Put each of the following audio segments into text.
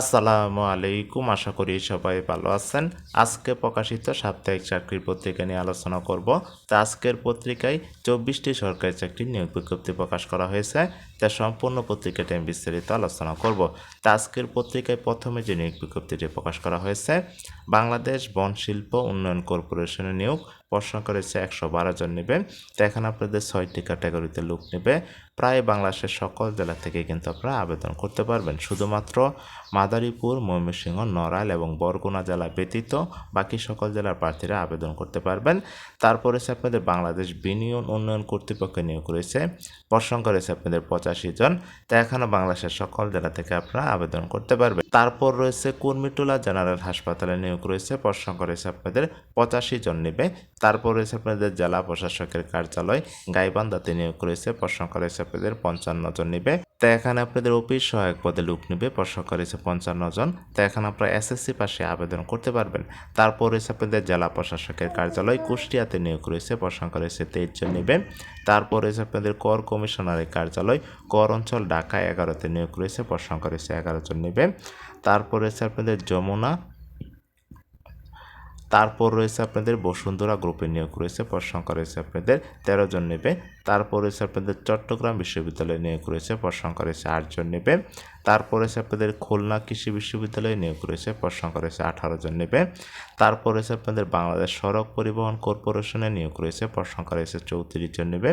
আসসালামু আলাইকুম, আশা করি সবাই ভালো আছেন। আজকে প্রকাশিত সাপ্তাহিক চাকরির পত্রিকা নিয়ে আলোচনা করব। তা আজকের পত্রিকায় চব্বিশটি সরকারি চাকরির নিয়োগ বিজ্ঞপ্তি প্রকাশ করা হয়েছে। তা সম্পূর্ণ পত্রিকাটি আমি বিস্তারিত আলোচনা করব। তা আজকের পত্রিকায় প্রথমে যে নিয়োগ বিজ্ঞপ্তিটি প্রকাশ করা হয়েছে, বাংলাদেশ বন শিল্প উন্নয়ন কর্পোরেশনের নিয়োগ। প্রশ্ন করেছে একশো বারো জন নেবে। তো এখানে আপনাদের ছয়টি ক্যাটাগরিতে লোক নেবে। প্রায় বাংলাদেশের সকল জেলা থেকে কিন্তু আপনারা আবেদন করতে পারবেন। শুধুমাত্র মাদারীপুর, ময়মনসিংহ, নড়াইল এবং বরগুনা জেলা ব্যতীত বাকি সকল জেলার প্রার্থীরা আবেদন করতে পারবেন। তারপর রয়েছে আপনাদের বাংলাদেশ বিনিয়োগ উন্নয়ন কর্তৃপক্ষ নিয়োগ রয়েছে প্রশ্ন করেছে আপনাদের পঁচাশি জন। তা এখানে বাংলাদেশের সকল জেলা থেকে আপনারা আবেদন করতে পারবেন। তারপর রয়েছে কুর্মিটোলা জেনারেল হাসপাতালে নিয়োগ রয়েছে। প্রশ্ন করেছে আপনাদের পঁচাশি জন নেবে। তারপর রয়েছে আপনাদের জেলা প্রশাসকের কার্যালয় গাইবান্ধাতে নিয়োগ রয়েছে প্রশ্ন করেছে আপনাদের পঞ্চান্ন জন নেবে। তা এখানে আপনাদের অফিস সহায়ক পদে লোক নেবে প্রশ্ন করেছে পঞ্চান্ন জন। তা এখানে আপনারা এসএসসি পাশে আবেদন করতে পারবেন। তারপর রয়েছে আপনাদের জেলা প্রশাসকের কার্যালয়, কুষ্টিয়াতে নিয়োগ রয়েছে প্রশ্ন করেছে তেইশ জন নেবে। তারপর রয়েছে আপনাদের কর কমিশনারের কার্যালয়, কর অঞ্চল ঢাকা এগারোতে নিয়োগ রয়েছে প্রশ্ন করেছে এগারো জন নেবে। তারপর রয়েছে আপনাদের যমুনা তারপর রয়েছে আপনাদের বসুন্ধরা গ্রুপে নিয়োগ রয়েছে পদ সংখ্যা রয়েছে আপনাদের তেরো জন নেবে। তারপর হচ্ছে আপনাদের চট্টগ্রাম বিশ্ববিদ্যালয়ে নিয়োগ রয়েছে সংখ্যা রয়েছে আটজন নেবে তারপর হচ্ছে আপনাদের খুলনা কৃষি বিশ্ববিদ্যালয়ে নিয়োগ রয়েছে সংখ্যা রয়েছে আঠারো জন নেবে তারপর রয়েছে আপনাদের বাংলাদেশ সড়ক পরিবহন কর্পোরেশনে নিয়োগ রয়েছে পদ সংখ্যা রয়েছে চৌত্রিশ জন নেবে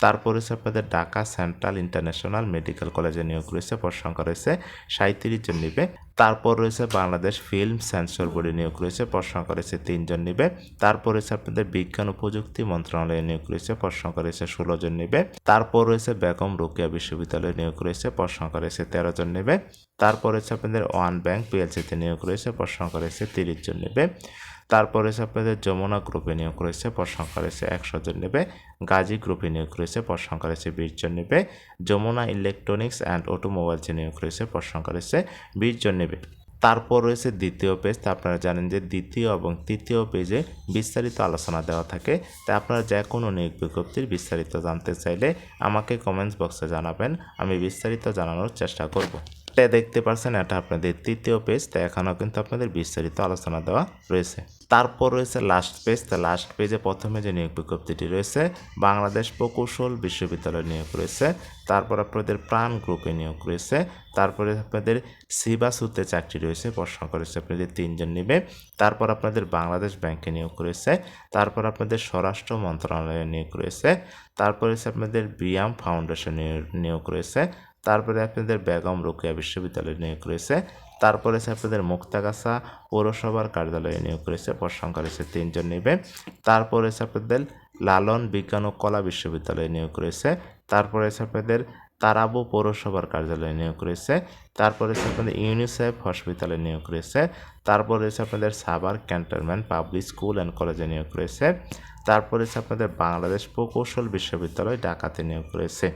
তারপর হচ্ছে আপনাদের ঢাকা সেন্ট্রাল ইন্টারন্যাশনাল মেডিকেল কলেজে নিয়োগ রয়েছে সংখ্যা রয়েছে সাঁত্রিশ জন নেবে তারপর রয়েছে বাংলাদেশ ফিল্ম সেন্সর বোর্ডে নিয়োগ রয়েছে সংখ্যা রয়েছে তিনজন নেবে তারপর রয়েছে আপনাদের বিজ্ঞান ও প্রযুক্তি মন্ত্রণালয়ে নিয়োগ রয়েছে সংখ্যা রয়েছে ষোলো জন নেবে। তারপর রয়েছে বেগম রোকেয়া বিশ্ববিদ্যালয়ে নিয়োগ রয়েছে, পদ সংখ্যা রয়েছে তেরো জন নেবে। তারপর রয়েছে আপনাদের ওয়ান ব্যাংক, পিএলসিতে নিয়োগ রয়েছে, পদ সংখ্যা রয়েছে তিরিশ জন নেবে। তারপর রয়েছে আপনাদের যমুনা গ্রুপে নিয়োগ রয়েছে, পদ সংখ্যা রয়েছে একশো জন নেবে। গাজী গ্রুপে নিয়োগ রয়েছে, পদ সংখ্যা রয়েছে বিশ জন নেবে। যমুনা ইলেকট্রনিক্স অ্যান্ড অটোমোবাইলসে নিয়োগ রয়েছে, পদ সংখ্যা রয়েছে বিশ জন নেবে। তারপর রয়েছে দ্বিতীয় পেজ তা আপনারা জানেন যে দ্বিতীয় এবং তৃতীয় পেজে বিস্তারিত আলোচনা দেওয়া থাকে। তা আপনারা যে কোনো নিয়োগ বিজ্ঞপ্তির বিস্তারিত জানতে চাইলে আমাকে কমেন্টস বক্সে জানাবেন, আমি বিস্তারিত জানানোর চেষ্টা করব। এটা দেখতে পাচ্ছেন এটা আপনাদের তৃতীয় পেজ তা এখানেও কিন্তু আপনাদের বিস্তারিত আলোচনা দেওয়া রয়েছে। তারপর রয়েছে লাস্ট পেজ তা লাস্ট পেজে প্রথমে যে নিয়োগ বিজ্ঞপ্তিটি রয়েছে, বাংলাদেশ প্রকৌশল বিশ্ববিদ্যালয় নিয়োগ রয়েছে, তারপর আপনাদের প্রাণ গ্রুপে নিয়োগ রয়েছে, তারপরে আপনাদের সিবাসুতে চাকরি রয়েছে, প্রশ্ন করেছে আপনাদের তিনজন নেবে, তারপর আপনাদের বাংলাদেশ ব্যাংকে নিয়োগ রয়েছে, তারপর আপনাদের স্বরাষ্ট্র মন্ত্রণালয়ে নিয়োগ রয়েছে, তারপরে হচ্ছে আপনাদের বিয়াম ফাউন্ডেশন নিয়োগ রয়েছে তারপরে আপনাদের বেগম রোকেয়া বিশ্ববিদ্যালয়ে নিয়োগ রয়েছে তারপরে আপনাদের মুক্তাগাছা পৌরসভার কার্যালয়ে নিয়োগ রয়েছে পদ সংখ্যা রয়েছে তিনজন নেবে। তারপরে আছে আপনাদের লালন বিজ্ঞান ও কলা বিশ্ববিদ্যালয়ে নিয়োগ রয়েছে তারপরে আপনাদের তারাবু পৌরসভার কার্যালয়ে নিয়োগ রয়েছে তারপরে আছে আপনাদের ইউনিসেফ হসপিটালে নিয়োগ রয়েছে তারপরে রয়েছে আপনাদের সাবার ক্যান্টনমেন্ট পাবলিক স্কুল অ্যান্ড কলেজে নিয়োগ রয়েছে তারপরে আছে আপনাদের বাংলাদেশ প্রকৌশল বিশ্ববিদ্যালয় ঢাকাতে নিয়োগ রয়েছে